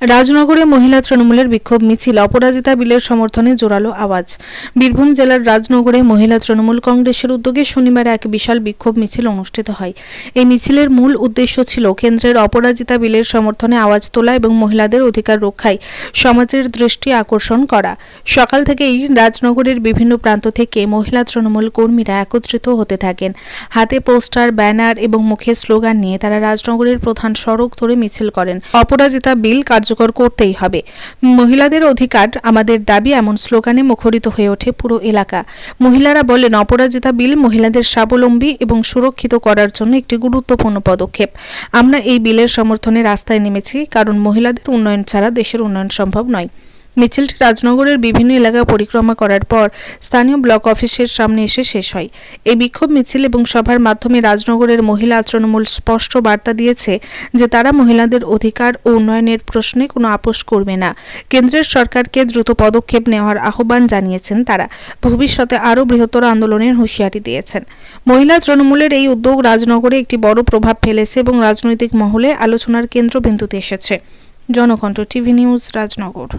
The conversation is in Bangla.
রাজনগরে মহিলা তৃণমূলের বিক্ষোভ মিছিল, অপরাজিতা বিলের সমর্থনে জোরালো আওয়াজ। বীরভূম জেলার রাজনগরে মহিলা তৃণমূল কংগ্রেসের উদ্যোগে শনিবার এক বিশাল বিক্ষোভ মিছিল অনুষ্ঠিত হয়। এই মিছিলের মূল উদ্দেশ্য ছিল কেন্দ্রের অপরাজিতা বিলের সমর্থনে আওয়াজ তোলা এবং মহিলাদের অধিকার রক্ষায় সমাজের দৃষ্টি আকর্ষণ করা। সকাল থেকেই রাজনগরের বিভিন্ন প্রান্ত থেকে মহিলা তৃণমূল কর্মীরা একত্রিত হতে থাকেন। হাতে পোস্টার, ব্যানার এবং মুখে স্লোগান নিয়ে তারা রাজনগরের প্রধান সড়ক ধরে মিছিল করেন। অপরাজিতা বিল কার্যকর করতেই হবে। মহিলাদের অধিকার আমাদের দাবি এমন স্লোগানে মুখরিত হয়ে ওঠে পুরো এলাকা। মহিলারা বলেন, অপরাজিতা বিল মহিলাদের স্বাবলম্বী এবং সুরক্ষিত করার জন্য একটি গুরুত্বপূর্ণ পদক্ষেপ। আমরা এই বিলের সমর্থনে রাস্তায় নেমেছি, কারণ মহিলাদের উন্নয়ন ছাড়া দেশের উন্নয়ন সম্ভব নয়। মিছিলটি রাজনগরের বিভিন্ন এলাকা পরিক্রমা করার পর স্থানীয় ব্লক অফিসের সামনে এসে শেষ হয়। এই বিক্ষোভ মিছিল এবং সভার মাধ্যমে রাজনগরের মহিলা তৃণমূল স্পষ্ট বার্তা দিয়েছে যে তারা মহিলাদের অধিকার ও উন্নয়নের প্রশ্নে কোনো আপোষ করবে না। কেন্দ্রের সরকারকে দ্রুত পদক্ষেপ নেওয়ার আহ্বান জানিয়েছেন তারা। ভবিষ্যতে আরও বৃহত্তর আন্দোলনের হুঁশিয়ারি দিয়েছেন। মহিলা তৃণমূলের এই উদ্যোগ রাজনগরে একটি বড় প্রভাব ফেলেছে এবং রাজনৈতিক মহলে আলোচনার কেন্দ্রবিন্দুতে এসেছে। Janakantha TV news, Rajnagar.